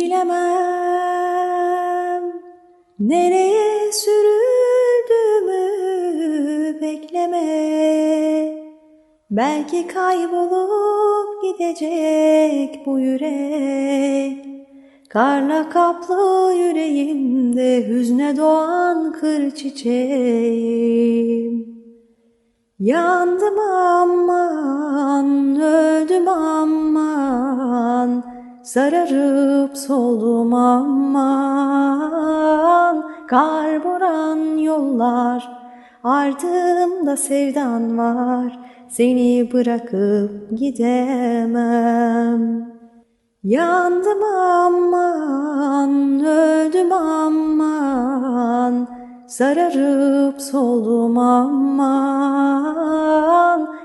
Bilemem nereye sürüldüğümü bekleme. Belki kaybolup gidecek bu yürek. Karla kaplı yüreğimde hüzne doğan kır çiçeğim. Yandım aman, öldüm aman, sararıp soldum aman. Kar boran yollar, ardımda sevdan var, seni bırakıp gidemem. Yandım aman, öldüm aman, sararıp soldum aman.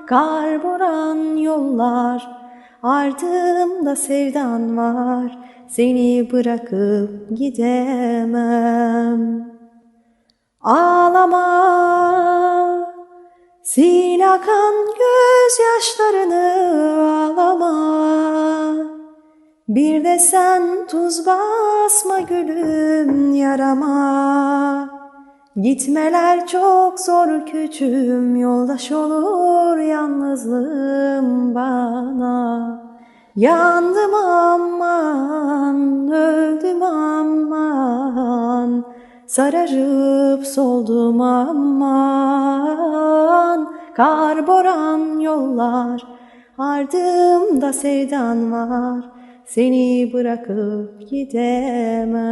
Kar boran yollar, ardımda sevdan var, seni bırakıp gidemem. Ağlama, sil akan gözyaşlarını ağlama. Bir de sen tuz basma gülüm yarama. Gitmeler çok zor küçüğüm yoldaş olur yalnızlığım bana. Yandım aman, öldüm aman, sararıp soldum aman. Kar boran yollar, ardımda sevdan var, seni bırakıp gidemem.